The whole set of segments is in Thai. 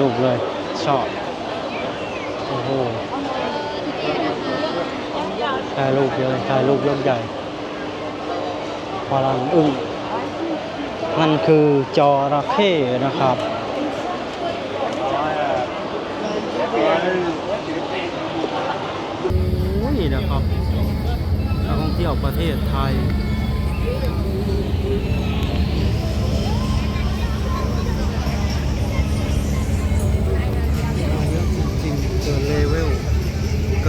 รูปเลย ชอบ โอ้โหถ่ายรูปเลยถ่ายรูปยกใหญ่พลังอึ้งมันคือจอระเข้นะครับ นี่นะครับนักท่องเที่ยวประเทศไทย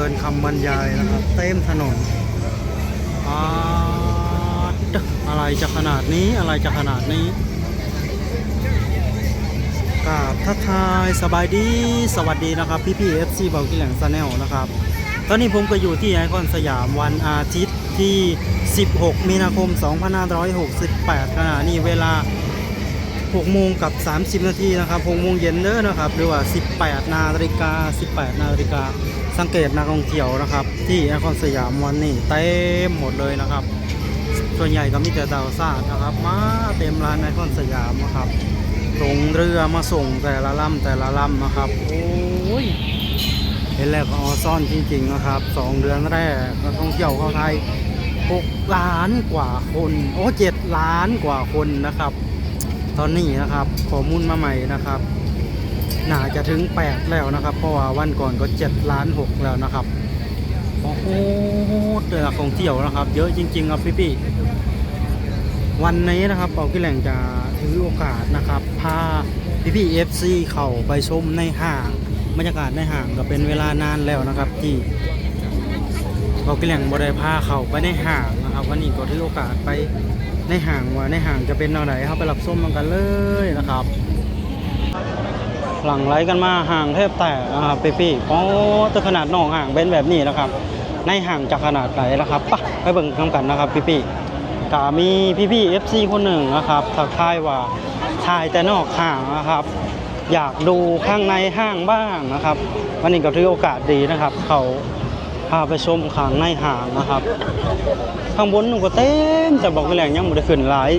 นคำบรรยายนะครับ เต็มถนนอาอะไรจะขนาดนี้อะไรจะขนาดนี้กราบทักทายสบายดีสวัสดีนะครับพี่พี่เอฟซีเบากิแหลงซาแนลนะครับ ตอนนี้ผมก็อยู่ที่ไอคอนสยามวันอาทิตย์ที่ 16 มีนาคม 2568 ขณะนี้เวลา 6โมงกับ 30 นาทีนะครับ6โมงเย็นเด้อนะครับ หรือว่า 18 นาฬิกา 18 นาฬิกา สังเกตนักท่องเที่ยวนะครับ ที่ไอคอนสยามวันนี้เต็มหมดเลยนะครับ ส่วนใหญ่ก็มีแต่ดาวซาดนะครับ มาเต็มร้านไอคอนสยามนะครับลงเรือมาส่งแต่ละลำแต่ละลำนะครับ โอ้ยเห็นแล้วก็ออซ่อนจริงๆนะครับสองเดือนแรกนักท่องเที่ยวเข้าไทย6ล้านกว่าคน โอ้เจ็ดล้านกว่าคนนะครับ ตอนนี้นะครับข้อมูลมาใหม่นะครับน่าจะถึง 8 แล้วนะครับ เพราะว่าวันก่อนก็7ล้าน6แล้วนะครับโอ้โหเดือนักท่องเที่ยวนะครับ เยอะจริงๆครับพี่ๆวันนี้นะครับเปากี้แหล่งจะถือโอกาสนะครับพาพี่ๆ FC เข้าไปชมในห้างบรรยากาศในห้างก็เป็นเวลานานแล้วนะครับที่เรากแหล่งบริพาเข่าไปในห้างนะครับ วันนี้ก็ถือโอกาสไป ในห้างว่าในห้างจะเป็นแนวไหนเขาไปรับส้มกันเลยนะครับ หลังไหลกันมาห่างแทบแตกนะครับพี่ๆอ๋อตัวขนาดนอกห่างเป็นแบบนี้นะครับ ในห่างจะขนาดไหนนะครับปะไปเบิ่งกันกันนะครับพี่ๆกามีพี่ๆ FC คนหนึ่งนะครับทักทายว่าถ่ายแต่นอกห่างนะครับ อยากดูข้างในห้างบ้างนะครับ วันนี้ก็ถือโอกาสดีนะครับ เขา พาไปชมข้างในห้างนะครับ ข้างบนหนูก็เต็มแต่บอกไปแหล่งยังไม่ได้ขึ้นหลาย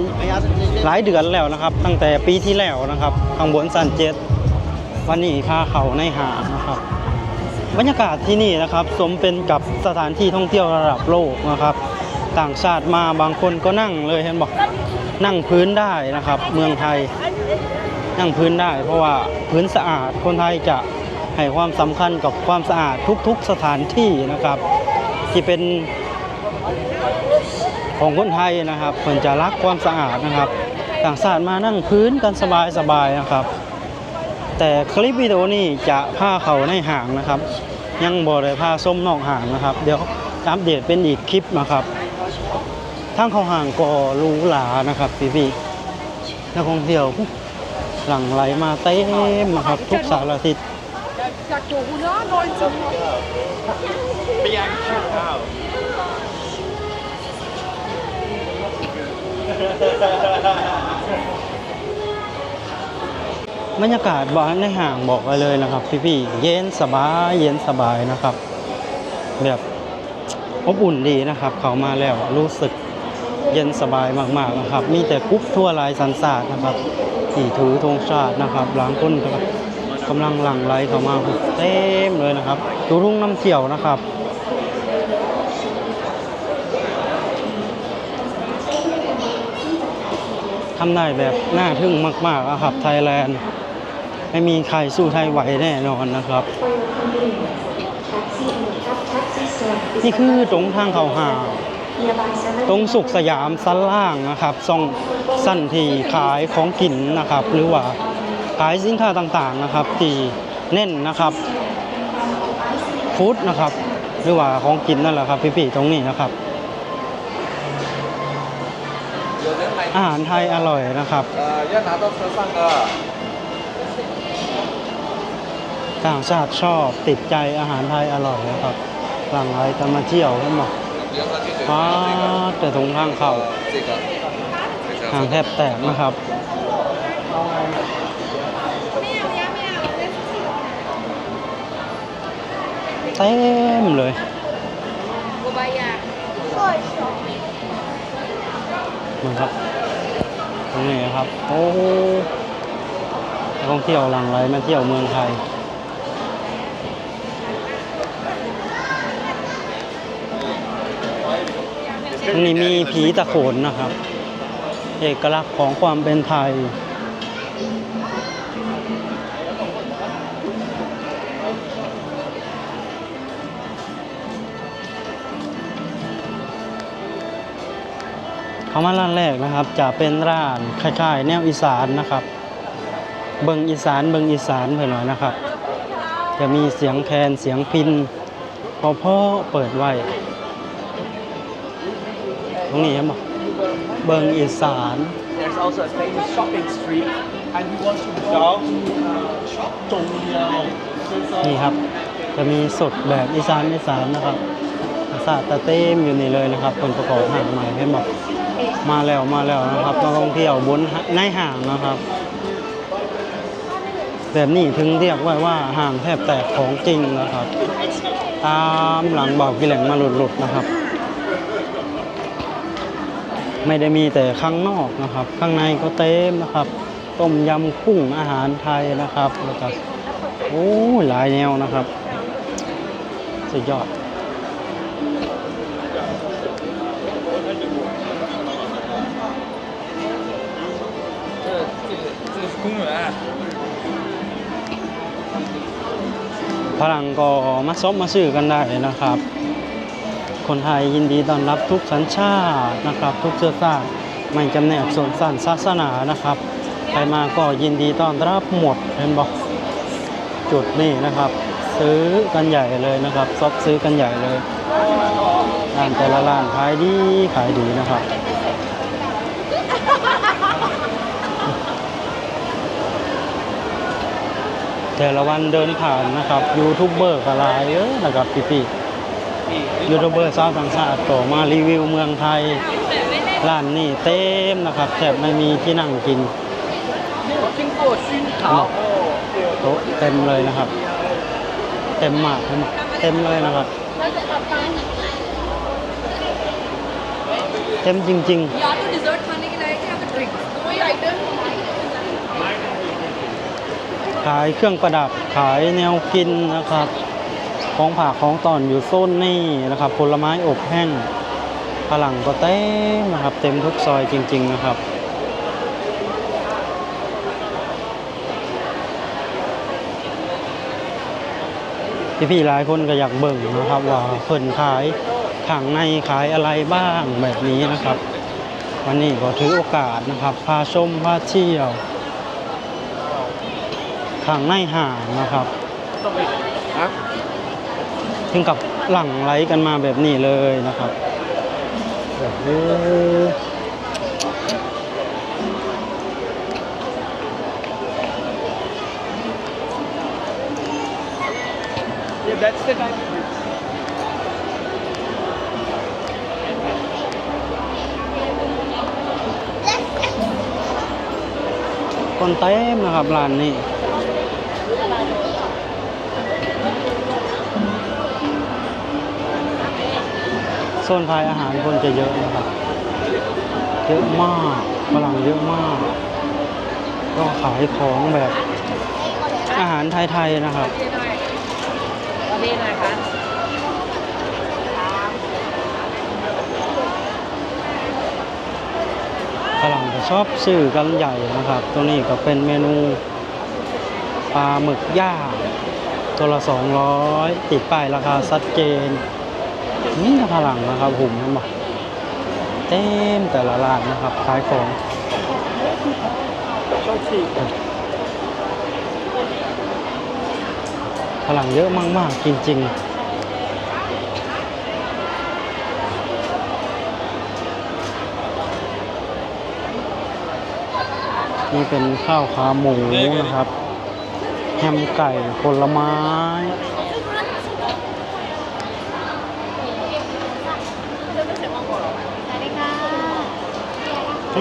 หลายเดือนแล้วนะครับ ตั้งแต่ปีที่แล้วนะครับ ข้างบนสันเจ็ดวันนี้พาเขาในห้างนะครับ บรรยากาศที่นี่นะครับ สมเป็นกับสถานที่ท่องเที่ยวระดับโลกนะครับ ต่างชาติมาบางคนก็นั่งเลยเห็นบอกนั่งพื้นได้นะครับ เมืองไทยนั่งพื้นได้ เพราะว่าพื้นสะอาดคนไทยจะ ให้ความสำคัญกับความสะอาดทุกๆสถานที่นะครับ ที่เป็นของคนไทยนะครับเพิ่นจะรักความสะอาดนะครับ ต่างชาติมานั่งพื้นกันสบายๆนะครับ แต่คลิปวิดีโอนี้จะพาเขาในห่างนะครับ ยังบ่ได้พาส้มนอกห่างนะครับ เดี๋ยวอัปเดตเป็นอีกคลิปนะครับทางเขาห่างก็รู้หรานะครับพี่ๆนักท่องเที่ยวหลั่งไหลมาเต็มนะครับ ทุกสารทิศ จากจูกูเนาะนอนจริงบรรยากาศบ้านในห่างบอกไปเลยนะครับ พี่ๆเย็นสบายเย็นสบายนะครับ แบบอบอุ่นดีนะครับ เขามาแล้วรู้สึกเย็นสบายมากๆนะครับ มีแต่กรุ๊ปทั่วลายสันสาดนะครับที่ถือธงชาตินะครับหลังคนก็ กำลังหลั่งไหลเข้ามาเต็มเลยนะครับดูรุ่งน้ำเที่ยวนะครับทำได้แบบน่าทึ่งมากๆอะครับไทยแลนด์ ไม่มีใครสู้ไทยไหวแน่นอนนะครับ นี่คือตรงทางเขาหาตรงสุขสยามสั้นล่างนะครับซ่องสั้นที่ขายของกินนะครับ หรือว่า ขายสินค้าต่างๆนะครับที่เน่นนะครับฟู้ดนะครับหรือว่าของกินนั่นแหละครับพี่ๆตรงนี้นะครับอาหารไทยอร่อยนะครับต่างชาติชอบติดใจอาหารไทยอร่อยนะครับหลังไรลจะมาเที่ยวใช่ไหมอ๋อแต่ตรงทางเข่าทางแทบแตกนะครับ เต็มเลยกูบายามันครับตรงนี้นะครับ โอ้ท่องเที่ยวหลังไหลมาเที่ยวเมืองไทยนี้มีผีตะโขนนะครับ เอกลักษณ์ของความเป็นไทย เขามาร้านแรกนะครับ จะเป็นร้านคล้ายๆ แนวอีสานนะครับ เบิงอีสานเบิงอีสานเพื่อนหน่อยนะครับ จะมีเสียงแคนเสียงพินพอพ่อเปิดไว้ตรงนี้เห็นบ่เบิงอีสาน There's also a famous shopping street, and we want to go shop 中央。นี่ครับ จะมีสดแบบอีสานอีสานนะครับ ศาสตร์ตะเต้มอยู่นี่เลยนะครับคนประกอบห่างใหม่เห็นบอก มาแล้วมาแล้วนะครับนักท่องเที่ยวบนในห่างนะครับแบบนี้ถึงเรียกว่าว่าห่างแทบแตกของจริงนะครับ ตามหลังบอกกิแหลงมาหลุดๆนะครับ ไม่ได้มีแต่ข้างนอกนะครับ ข้างในก็เต็มนะครับ ต้มยำกุ้งอาหารไทยนะครับแล้วก็โอ้หลายแนวนะครับ สุดยอด กุ้งเหรอพลังก็มาซบมาซื้อกันได้นะครับ คนไทยยินดีต้อนรับทุกสัญชาตินะครับ ทุกเชื้อชาติไม่จำแนกส่วนสั้นศาสนานะครับ ใครมาก็ยินดีต้อนรับหมดเห็นบอกจุดนี้นะครับ ซื้อกันใหญ่เลยนะครับซบซื้อกันใหญ่เลยร้านแต่ละร้านขายดีขายดีนะครับ แต่ละวันเดินผ่านนะครับยูทูบเบอร์ก็ไลเยอะนะครับพี่พี่ยูทูบเบอร์ชาวต่างชาติต่อมารีวิวเมืองไทยร้านนี่เต็มนะครับแทบไม่มีที่นั่งกินโต๊ะเต็มเลยนะครับ เต็มมากเต็มเลยนะครับ เต็มจริงๆ ขายเครื่องประดับขายแนวกินนะครับ ของผักของตอนอยู่โซนนี่นะครับ ผลไม้อบแห้งฝรั่งก็เต็มนะครับ เต็มทุกซอยจริง ๆ นะครับพี่ๆหลายคนก็อยากเบิ่งนะครับว่าเพิ่นขายข้างในขายอะไรบ้างแบบนี้นะครับ วันนี้ก็ถือโอกาสนะครับพาชมพาเที่ยว ข้างในห่างนะครับ啊，ถึงกับหลั่งไหลกันมาแบบนี้เลยนะครับโอ้โห Yeah, that's the time. คนเต็มนะครับร้านนี้ ซนพายอาหารคนจะเยอะนะครับ เยอะมากฝรั่งเยอะมาก ก็ขายของแบบอาหารไทยๆนะครับนี่เภทอะไรคะฝรั่งจะชอบซื้อกันใหญ่นะครับ ตัวนี้ก็เป็นเมนูปลาหมึกย่างตัวละ200 ติดป้ายราคาชัดเจน นี่ฝรั่งนะครับหุ่มนั่นบอกเต็มแต่ละร้านนะครับขายของฝรั่งเยอะมาก ๆ จริง ๆนี่เป็นข้าวขาหมูนะครับ แฮมไก่ผลไม้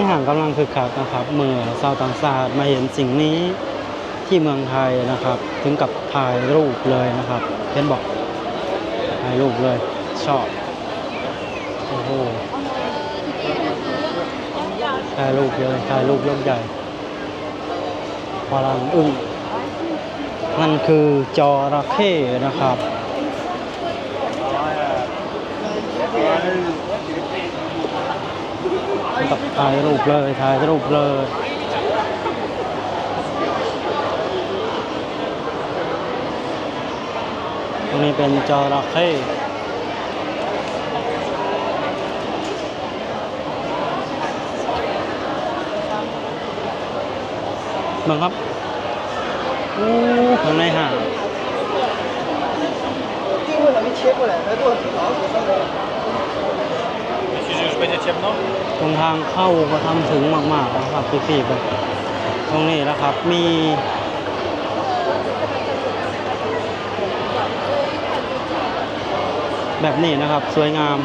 ที่ห่างกำลังคึกคักนะครับ เมื่อชาวต่างชาติมาเห็นสิ่งนี้ที่เมืองไทยนะครับ ถึงกับถ่ายรูปเลยนะครับเห็นบอกถ่ายรูปเลยชอบโอ้โหถ่ายรูปเลยถ่ายรูปยกใหญ่ฝรั่งอึ้งนั่นคือจอระเข้นะครับ กับถ่ายรูปเลยถ่ายรูปเลยตรงนี้เป็นจระเข้บังครับอู้ข้างในห่างต ตรงทางเข้าก็ทำถึงมากๆนะครับพี่ๆไปตรงนี้นะครับมีแบบนี้นะครับสวยงาม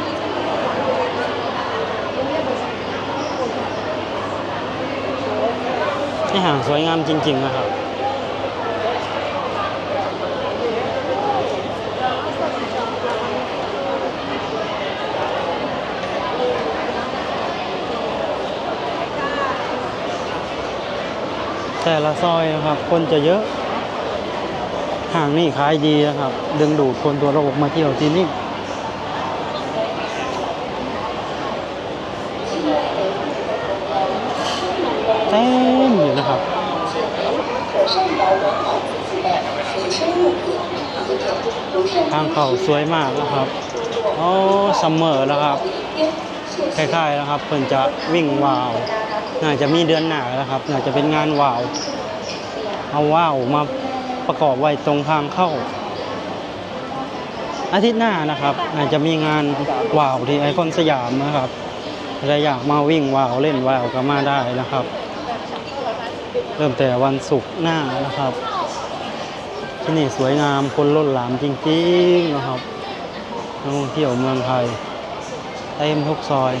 นี่ห่างสวยงามจริง ๆ นะครับ แต่ละซอยนะครับ คนจะเยอะห่างนี่ขายดีนะครับ ดึงดูดคนตัวโลกมาเที่ยวที่นี่เต็มอยู่นะครับทางเขาสวยมากนะครับโอ้ซัมเมอร์แล้วครับคล้ายๆนะครับ เพิ่นจะวิ่งวาว น่าจะมีเดือนหน้าแล้วครับ น่าจะเป็นงานวาว เอาว่าวมาประกอบไว้ตรงทางเข้า อาทิตย์หน้านะครับ อาจจะมีงานว่าวที่ไอคอนสยามนะครับใครอยากมาวิ่งว่าวเล่นว่าวก็มาได้นะครับ เริ่มแต่วันศุกร์หน้านะครับ ที่นี่สวยงามคนล้นหลามจริงๆนะครับนักท่องเที่ยวเมืองไทยเต็มทุกซอย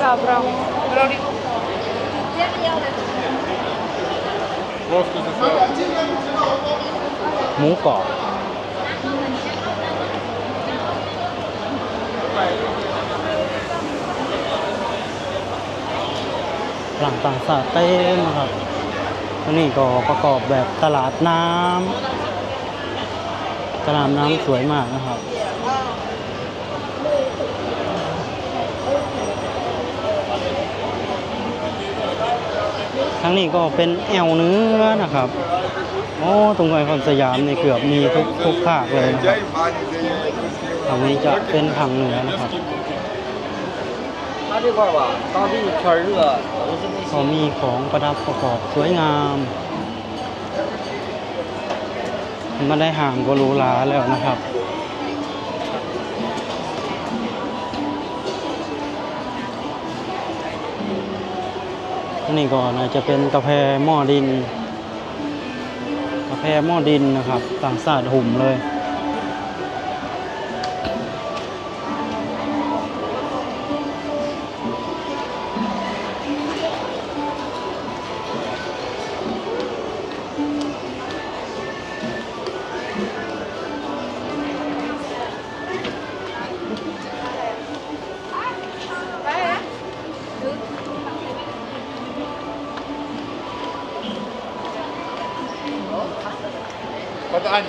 zabrał. Robi Włosku zostało. หมูกรอบหลังต่างสาเต้นนะครับอันนี้ก็ประกอบแบบตลาดน้ำตลาดน้ำสวยมากนะครับ ทั้งนี้ก็เป็นแอวเนื้อนะครับโอ้ตรงไอคอนสยามเนี่เกือบมีทุกทุกภาคเลยนะครับทางนี้จะเป็นทางเหนือนะครับก็มีของประดับประกอบสวยงามมาได้ห่างก็รูลาแล้วนะครับ นี่ก็น่าจะเป็นกาแฟหม้อดิน กาแฟหม้อดินนะครับ ต่างชาติหุ่มเลย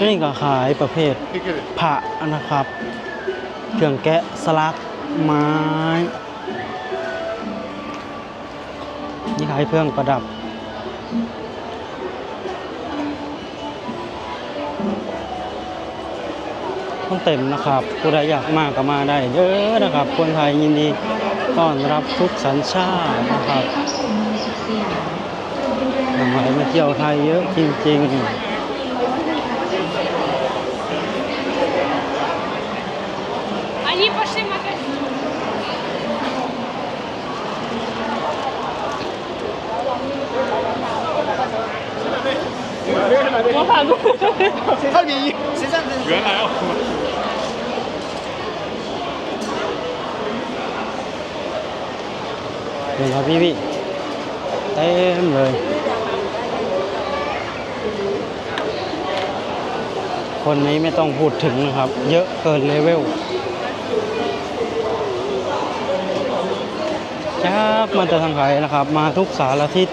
นี่ก็ขายประเภทผ้านะครับ เครื่องแกะสลักไม้นี่ขายเครื่องประดับ ต้องเต็มนะครับ ผู้ใดอยากมาก็มาได้เยอะนะครับ คนไทยยินดีต้อนรับทุกสัญชาตินะครับทำไมมาเที่ยวไทยเยอะจริงๆ 边来边。我看过。谁上一？谁上第？原来哦。นี่ครัเต็มเลย คนนี้ไม่ต้องพูดถึงนะครับ เยอะเกินเลเวลครับมาจะทางไหนนะครับ มาทุกสารทิศ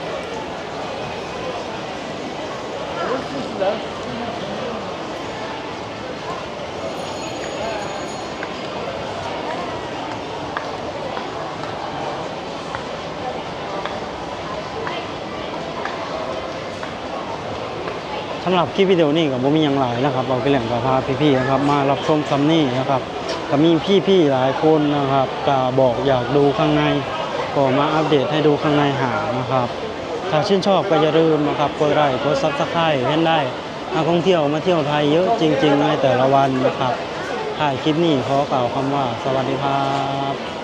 สำหรับคลิปวิดีโอนี้กับผมมีอย่างหลายนะครับเอาไปแหล่งกับพาพี่ๆนะครับมารับชมซัมนี่นะครับก็มีพี่ๆหลายคนนะครับก็บอกอยากดูข้างในก็มาอัปเดตให้ดูข้างในหานะครับ ถ้าชื่นชอบก็อย่าลืมนะครับกดไลค์กดซับสไครต์เห็นได้นักท่องเที่ยวมาเที่ยวไทยเยอะจริง ๆ ในแต่ละวันนะครับถ่ายคลิปนี้ขอกล่าวคำว่าสวัสดีครับ